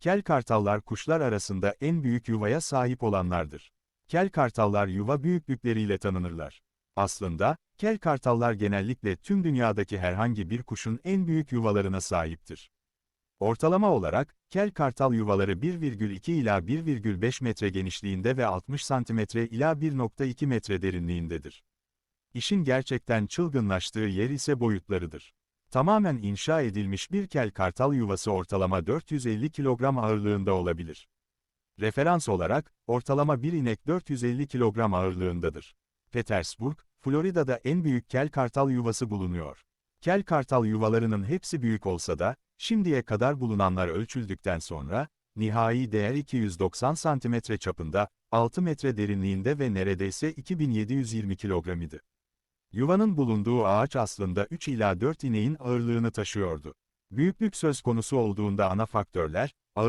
Kel kartallar kuşlar arasında en büyük yuvaya sahip olanlardır. Kel kartallar yuva büyüklükleriyle tanınırlar. Aslında, kel kartallar genellikle tüm dünyadaki herhangi bir kuşun en büyük yuvalarına sahiptir. Ortalama olarak, kel kartal yuvaları 1,2 ila 1,5 metre genişliğinde ve 60 santimetre ila 1,2 metre derinliğindedir. İşin gerçekten çılgınlaştığı yer ise boyutlarıdır. Tamamen inşa edilmiş bir kel kartal yuvası ortalama 450 kilogram ağırlığında olabilir. Referans olarak, ortalama bir inek 450 kilogram ağırlığındadır. Petersburg, Florida'da en büyük kel kartal yuvası bulunuyor. Kel kartal yuvalarının hepsi büyük olsa da, şimdiye kadar bulunanlar ölçüldükten sonra, nihai değer 290 santimetre çapında, 6 metre derinliğinde ve neredeyse 2720 kilogram idi. Yuvanın bulunduğu ağaç aslında 3 ila 4 ineğin ağırlığını taşıyordu. Büyüklük söz konusu olduğunda ana faktörler,